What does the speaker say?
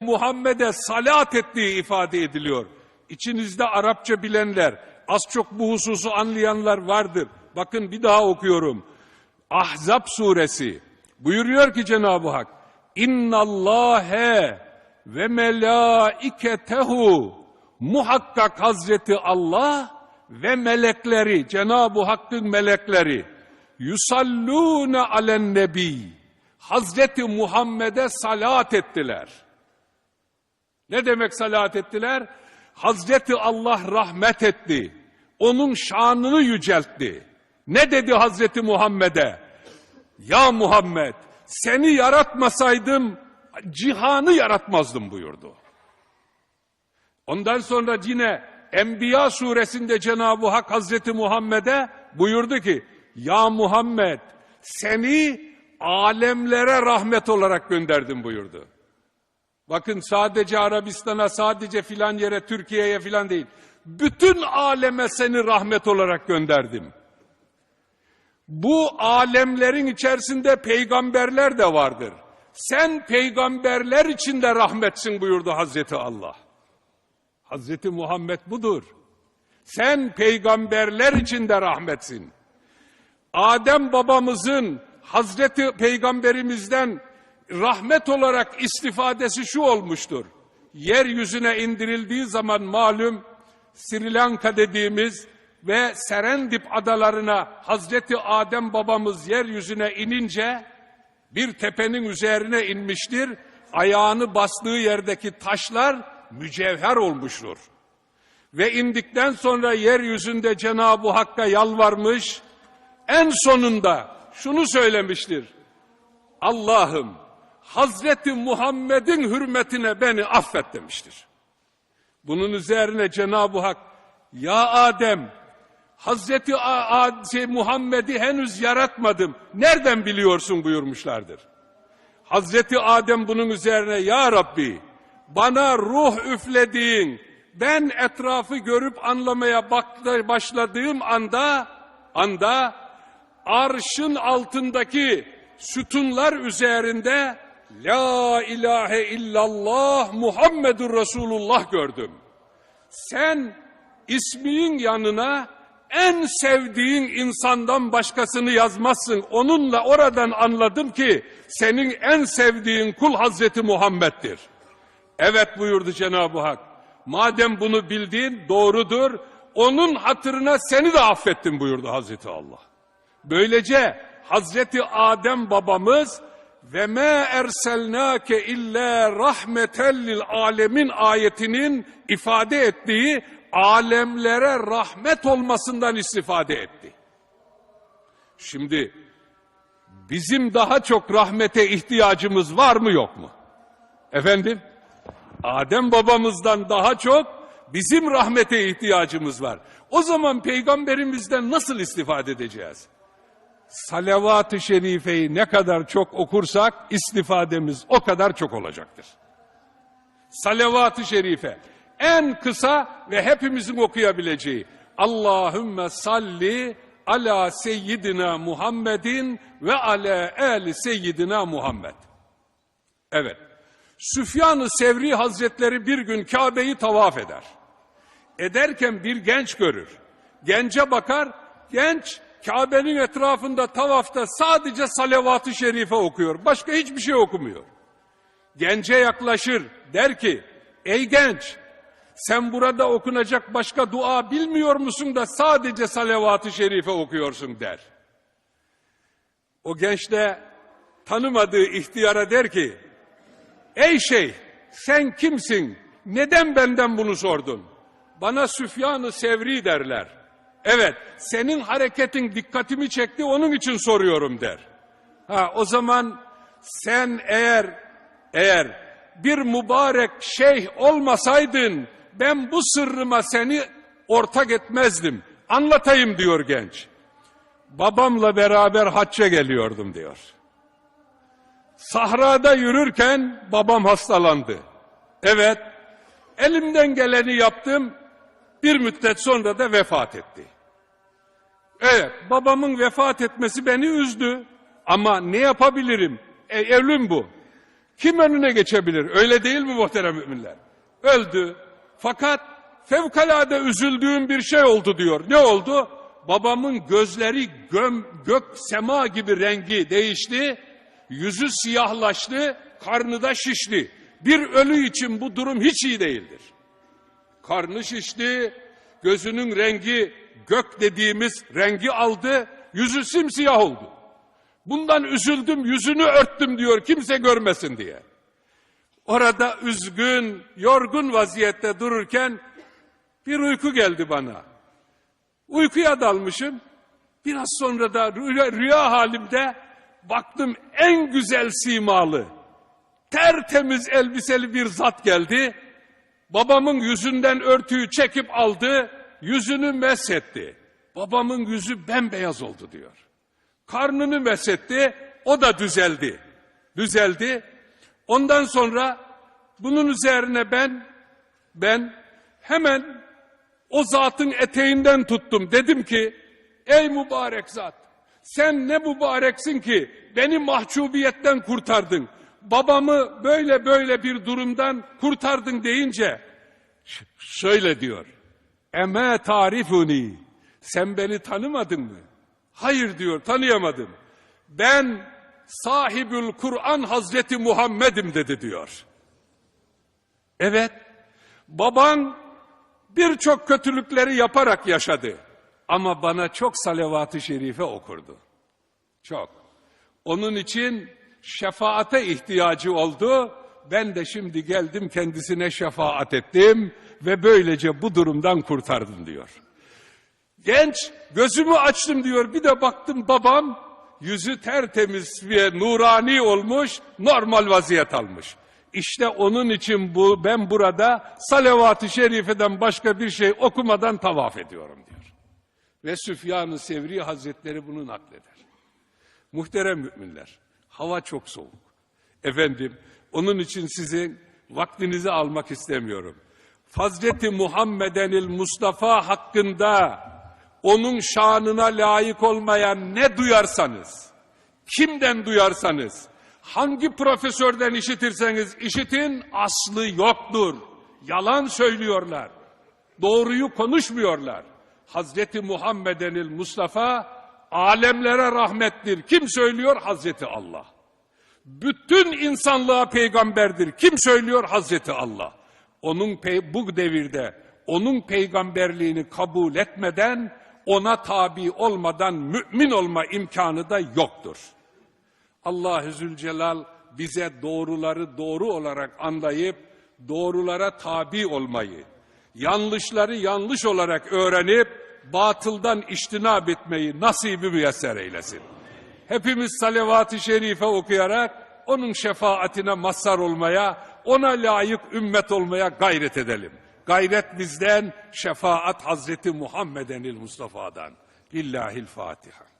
Muhammed'e salat ettiği ifade ediliyor. İçinizde Arapça bilenler, az çok bu hususu anlayanlar vardır. Bakın bir daha okuyorum. Ahzab suresi buyuruyor ki Cenab-ı Hak İnnallâhe ve melâiketehu muhakkak Hazreti Allah ve melekleri Cenab-ı Hakk'ın melekleri yusallûne alen nebi Hazreti Muhammed'e salat ettiler. Ne demek salat ettiler? Hazreti Allah rahmet etti. Onun şanını yüceltti. Ne dedi Hazreti Muhammed'e? Ya Muhammed seni yaratmasaydım cihanı yaratmazdım buyurdu. Ondan sonra yine Enbiya suresinde Cenab-ı Hak Hazreti Muhammed'e buyurdu ki Ya Muhammed seni alemlere rahmet olarak gönderdim buyurdu. Bakın sadece Arabistan'a, sadece filan yere, Türkiye'ye filan değil. Bütün aleme seni rahmet olarak gönderdim. Bu alemlerin içerisinde peygamberler de vardır. Sen peygamberler içinde rahmetsin buyurdu Hazreti Allah. Hazreti Muhammed budur. Sen peygamberler içinde rahmetsin. Adem babamızın Hazreti Peygamberimizden rahmet olarak istifadesi şu olmuştur. Yeryüzüne indirildiği zaman malum Sri Lanka dediğimiz ve Serendip adalarına Hazreti Adem babamız yeryüzüne inince bir tepenin üzerine inmiştir. Ayağını bastığı yerdeki taşlar mücevher olmuştur. Ve indikten sonra yeryüzünde Cenab-ı Hakk'a yalvarmış, en sonunda şunu söylemiştir. Allah'ım Hazreti Muhammed'in hürmetine beni affet demiştir. Bunun üzerine Cenab-ı Hak ya Adem Hazreti şey, Muhammed'i henüz yaratmadım. Nereden biliyorsun buyurmuşlardır. Hazreti Adem bunun üzerine ya Rabbi bana ruh üflediğin ben etrafı görüp anlamaya başladığım anda anda arşın altındaki sütunlar üzerinde La ilahe illallah Muhammedur Resulullah gördüm. Sen ismin yanına en sevdiğin insandan başkasını yazmazsın. Onunla oradan anladım ki senin en sevdiğin kul Hazreti Muhammed'dir. Evet buyurdu Cenab-ı Hak. Madem bunu bildin doğrudur. Onun hatırına seni de affettim buyurdu Hazreti Allah. Böylece Hazreti Adem babamız ve ma erselnake illa rahmeten lil alemin ayetinin ifade ettiği alemlere rahmet olmasından istifade etti. Şimdi bizim daha çok rahmete ihtiyacımız var mı yok mu? Efendim? Adem babamızdan daha çok bizim rahmete ihtiyacımız var. O zaman peygamberimizden nasıl istifade edeceğiz? Salavat-ı şerifeyi ne kadar çok okursak istifademiz o kadar çok olacaktır. Salavat-ı şerife en kısa ve hepimizin okuyabileceği Allahümme salli ala seyyidina Muhammedin ve ala ali seyyidina Muhammed. Evet. Süfyan-ı Sevri Hazretleri bir gün Kabe'yi tavaf eder. Ederken bir genç görür. Gence bakar, genç Kabe'nin etrafında tavafta sadece salavat-ı şerife okuyor. Başka hiçbir şey okumuyor. Gence yaklaşır, der ki, ey genç, sen burada okunacak başka dua bilmiyor musun da sadece salavat-ı şerife okuyorsun der. O genç de tanımadığı ihtiyara der ki, Ey şey sen kimsin? Neden benden bunu sordun? Bana Süfyan-ı Sevri derler. Evet senin hareketin dikkatimi çekti onun için soruyorum der. Ha o zaman sen eğer eğer bir mübarek şeyh olmasaydın ben bu sırrıma seni ortak etmezdim. Anlatayım diyor genç. Babamla beraber hacca geliyordum diyor. Sahrada yürürken babam hastalandı. Evet, elimden geleni yaptım. Bir müddet sonra da vefat etti. Evet, babamın vefat etmesi beni üzdü. Ama ne yapabilirim? E, evlim bu. Kim önüne geçebilir? Öyle değil mi muhterem müminler? Öldü. Fakat fevkalade üzüldüğüm bir şey oldu diyor. Ne oldu? Babamın gözleri göm, gök sema gibi rengi değişti. Yüzü siyahlaştı, karnı da şişti. Bir ölü için bu durum hiç iyi değildir. Karnı şişti, gözünün rengi gök dediğimiz rengi aldı, yüzü simsiyah oldu. Bundan üzüldüm, yüzünü örttüm diyor kimse görmesin diye. Orada üzgün, yorgun vaziyette dururken bir uyku geldi bana. Uykuya dalmışım. Biraz sonra da rüya, rüya halimde baktım en güzel simalı, tertemiz elbiseli bir zat geldi. Babamın yüzünden örtüyü çekip aldı, yüzünü mesetti. Babamın yüzü bembeyaz oldu diyor. Karnını mesetti, o da düzeldi. Düzeldi. Ondan sonra bunun üzerine ben, ben hemen o zatın eteğinden tuttum. Dedim ki, ey mübarek zat, sen ne mübareksin ki beni mahcubiyetten kurtardın. Babamı böyle böyle bir durumdan kurtardın deyince, şöyle diyor. Eme tarifuni, sen beni tanımadın mı? Hayır diyor, tanıyamadım. Ben sahibül Kur'an Hazreti Muhammed'im dedi diyor. Evet, baban birçok kötülükleri yaparak yaşadı. Ama bana çok salavat-ı şerife okurdu. Çok. Onun için şefaate ihtiyacı oldu. Ben de şimdi geldim kendisine şefaat ettim ve böylece bu durumdan kurtardım diyor. Genç gözümü açtım diyor bir de baktım babam yüzü tertemiz ve nurani olmuş normal vaziyet almış. İşte onun için bu ben burada salavat-ı şerifeden başka bir şey okumadan tavaf ediyorum diyor. Ve Süfyan-ı Sevri Hazretleri bunu nakleder. Muhterem müminler, hava çok soğuk. Efendim, onun için sizin vaktinizi almak istemiyorum. Hazreti Muhammedenil Mustafa hakkında onun şanına layık olmayan ne duyarsanız, kimden duyarsanız, hangi profesörden işitirseniz işitin aslı yoktur. Yalan söylüyorlar. Doğruyu konuşmuyorlar. Hazreti Muhammedenil Mustafa alemlere rahmettir. Kim söylüyor? Hazreti Allah. Bütün insanlığa peygamberdir. Kim söylüyor? Hazreti Allah. Onun bu devirde onun peygamberliğini kabul etmeden ona tabi olmadan mümin olma imkanı da yoktur. Allah-u Zülcelal bize doğruları doğru olarak anlayıp doğrulara tabi olmayı, yanlışları yanlış olarak öğrenip batıldan iştinab etmeyi nasibi müyesser eylesin. Hepimiz salavat-ı şerife okuyarak onun şefaatine mazhar olmaya, ona layık ümmet olmaya gayret edelim. Gayret bizden, şefaat Hazreti Muhammedenil Mustafa'dan. Lillahil Fatiha.